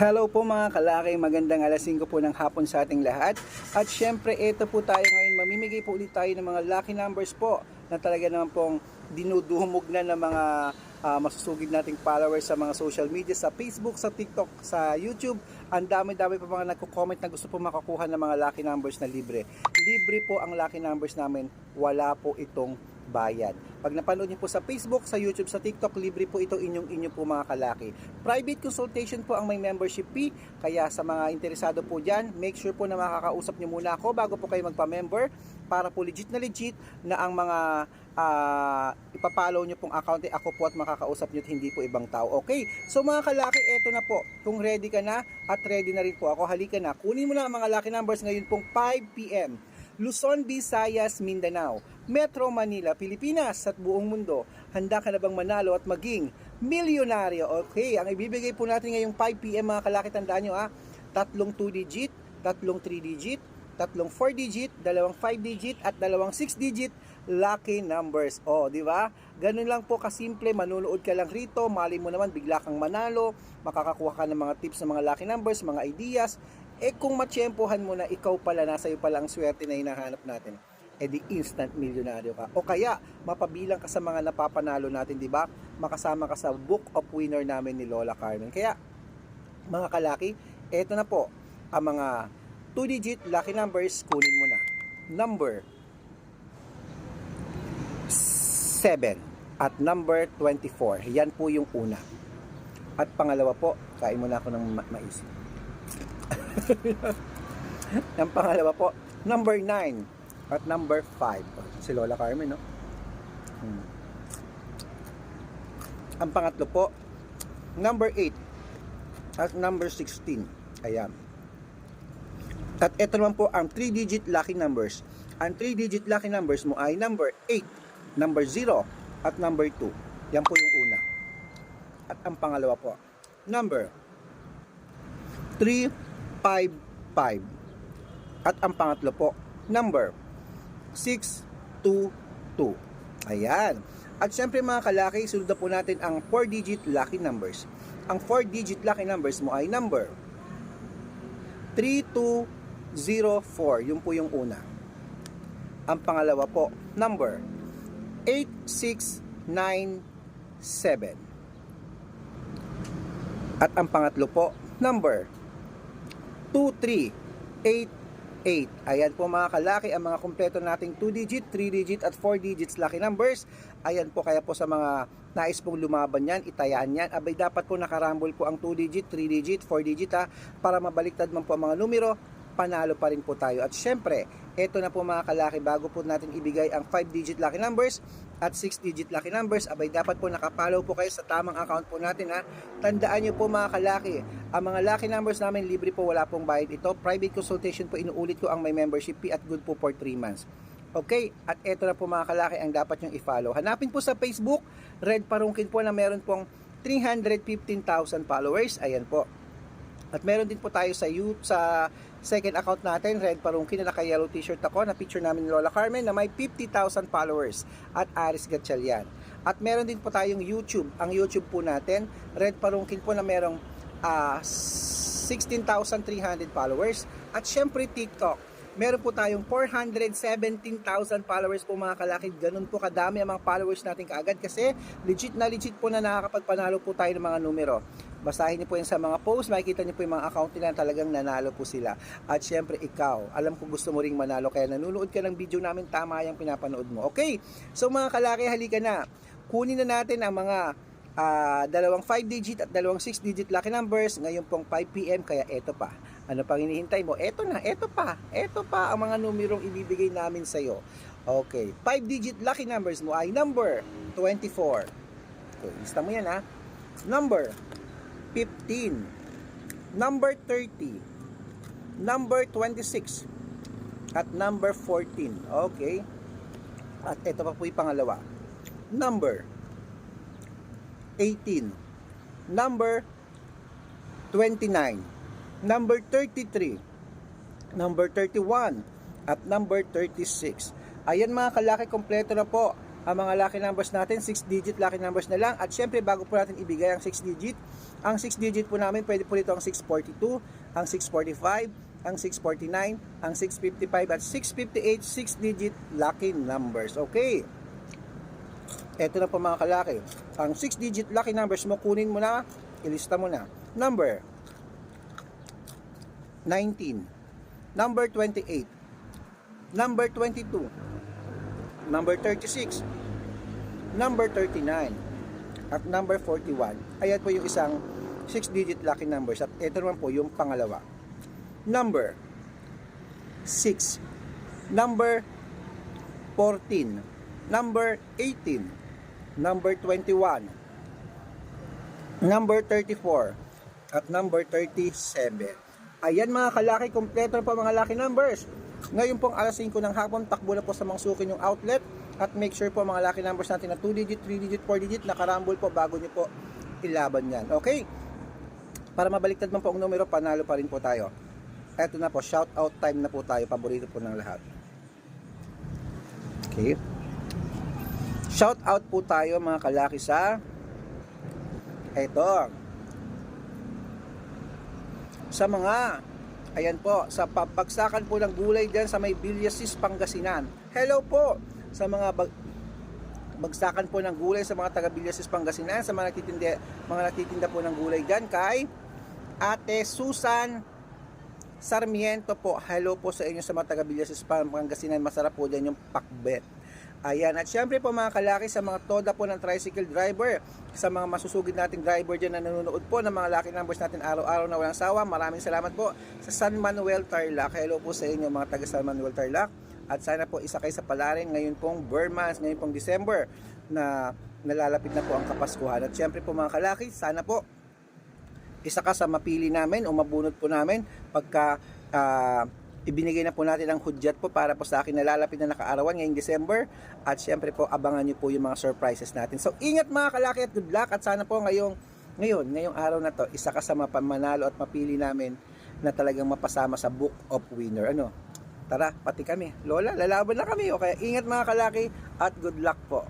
Hello po mga kalaki, magandang alas 5 po ng hapon sa ating lahat. At syempre, ito po tayo ngayon, mamimigay po ulit tayo ng mga lucky numbers po na talaga naman pong dinudumog na ng mga ah, masusugid nating followers sa mga social media, sa Facebook, sa TikTok, sa YouTube. Ang dami-dami pa mga nagko-comment na gusto po makakuha ng mga lucky numbers na libre. Libre po ang lucky numbers namin, wala po itong bayad. Pag napanood niyo po sa Facebook, sa YouTube, sa TikTok, libre po ito inyong inyo po mga kalaki. Private consultation po ang may membership fee, kaya sa mga interesado po dyan, make sure po na makakausap niyo muna ako bago po kayo magpa-member para po legit na legit na ang mga ah, ipapollow niyo pong account eh, ako po at makakausap niyo at hindi po ibang tao. Okay? So mga kalaki, eto na po. Kung ready ka na at ready na rin po ako, halika na. Kunin mo na ang mga lucky numbers ngayon pong 5 p.m. Luzon, Visayas, Mindanao, Metro Manila, Pilipinas at buong mundo. Handa ka na bang manalo at maging milyonaryo? Okay, ang ibibigay po natin ngayong 5pm mga kalaki, tandaan nyo ha, tatlong 2 digit, tatlong 3 digit, tatlong 4 digit, dalawang 5 digit at dalawang 6 digit lucky numbers. O, di ba? Ganun lang po kasimple, manunood ka lang rito, mali mo naman bigla kang manalo, makakakuha ka ng mga tips ng mga lucky numbers, mga ideas. Eh kung matsyempohan mo na ikaw pala, nasa iyo pala ang swerte na hinahanap natin, eh di instant milyonaryo ka. O kaya, mapabilang ka sa mga napapanalo natin, di ba? Makasama ka sa book of winner namin ni Lola Carmen. Kaya, mga kalaki, eto na po, ang mga 2-digit lucky numbers, kunin mo na. Number 7 at number 24. Yan po yung una. At pangalawa po, kain muna ako ng ma- mais. Ang pangalawa po, number 9 at number 5. Si Lola Carmen, no? Hmm. Ang pangatlo po, number 8 at number 16. Ayan. At ito naman po ang 3-digit lucky numbers. Ang 3-digit lucky numbers mo ay number 8, number 0, at number 2. Yan po yung una. At ang pangalawa po, number 355. At ang pangatlo po, number 622. Ayan. At syempre mga kalaki, sunod na po natin ang 4-digit lucky numbers. Ang 4-digit lucky numbers mo ay number 3204. Yun po yung una. Ang pangalawa po, number 8697. At ang pangatlo po, number 2388. Ayan po mga kalaki, ang mga kumpleto nating 2-digit, 3-digit at 4-digits lucky numbers. Ayan po kaya po sa mga nais pong lumaban yan, itayaan yan. Abay dapat po nakarambol po ang 2-digit, 3-digit, 4-digit ha, para mabaliktad man po ang mga numero, panalo pa rin po tayo. At syempre, eto na po mga kalaki, bago po natin ibigay ang 5-digit lucky numbers at 6-digit lucky numbers, abay dapat po nakapollow po kayo sa tamang account po natin ha. Tandaan nyo po mga kalaki, ang mga lucky numbers namin libre po, wala pong bayad ito. Private consultation po, inuulit ko ang may membership fee at good po for 3 months. Okay, at eto na po mga kalaki ang dapat nyong i-follow. Hanapin po sa Facebook, Red Parungkin po na meron pong 315,000 followers. Ayan po. At meron din po tayo sa you sa second account natin, Red Parungkin, na naka-yellow t-shirt ako, na picture namin ni Lola Carmen na may 50,000 followers at Aris Gatchalian. At meron din po tayong YouTube. Ang YouTube po natin, Red Parungkin po na merong ah, 16,300 followers. At syempre TikTok. Meron po tayong 417,000 followers po mga kalakid. Ganun po kadami ang mga followers natin kaagad kasi legit na legit po na nakakapagpanalo po tayo ng mga numero. Basahin niyo po yan sa mga posts, makikita niyo po yung mga account nila talagang nanalo po sila. At syempre ikaw, alam ko gusto mo ring manalo kaya nanonood ka ng video namin, tama yung pinapanood mo. Okay, so mga kalaki, halika na. Kunin na natin ang mga ah, dalawang 5 digit at dalawang 6 digit lucky numbers ngayon pong 5pm kaya eto pa. Ano pang hinihintay mo? Eto na, eto pa. Eto pa ang mga numerong ibibigay namin sa iyo. Okay, 5 digit lucky numbers mo ay number 24. Okay, lista mo yan ha. Number 15. Number 30. Number 26. At number 14. Okay. At ito pa po yung pangalawa. Number 18. Number 29. Number 33. Number 31. At number 36. Ayan mga kalaki, kompleto na po ang mga lucky numbers natin, 6 digit lucky numbers na lang. At syempre, bago po natin ibigay ang 6 digit, ang 6 digit po namin, pwede po dito ang 642, ang 645, ang 649, ang 655, at 658, 6 digit lucky numbers. Okay. Ito na po mga kalaki. Ang 6 digit lucky numbers mo, kunin mo na, ilista mo na. Number 19, number 28, number 22, number 36, number 39, at number 41. Ayan po yung isang 6-digit lucky numbers. At ito naman po yung pangalawa. Number 6, number 14, number 18, number 21, number 34, at number 37. Ayan mga kalaki, kompleto na po mga lucky numbers. Ngayon pong alas 5 ng hapon, takbo na po sa mga sukin yung outlet at make sure po mga lucky numbers natin na 2 digit, 3 digit, 4 digit, nakarambol po bago nyo po ilaban yan. Okay? Para mabaliktad man po ang numero, panalo pa rin po tayo. Eto na po, shout out time na po tayo, paborito po ng lahat. Okay? Shout out po tayo mga kalaki sa eto sa mga ayan po sa papagsakan po ng gulay diyan sa may Villasis Pangasinan. Hello po sa mga bag, bagsakan po ng gulay sa mga taga Villasis Pangasinan, sa mga nagtitinda mga nagtitinda po ng gulay diyan kay Ate Susan Sarmiento po. Hello po sa inyo sa mga taga Villasis Pangasinan. Masarap po diyan yung pakbet. Ayan, at syempre po mga kalaki sa mga toda po ng tricycle driver, sa mga masusugid nating driver dyan na nanonood po ng mga lucky numbers natin araw-araw na walang sawa, maraming salamat po sa San Manuel Tarlac. Hello po sa inyo mga taga San Manuel Tarlac. At sana po isa kayo sa palarin ngayon pong Burmans, ngayon pong December na nalalapit na po ang Kapaskuhan. At syempre po mga kalaki, sana po isa ka sa mapili namin o mabunot po namin pagka ah, ibinigay na po natin ang hudyat po para po sa akin nalalapit na nakaarawan ngayong December at syempre po abangan nyo po yung mga surprises natin. So ingat mga kalaki at good luck at sana po ngayong ngayon, ngayong araw na to, isa ka sa mapamanalo at mapili namin na talagang mapasama sa Book of Winner. Ano? Tara, pati kami. Lola, lalaban na kami. O kaya ingat mga kalaki at good luck po.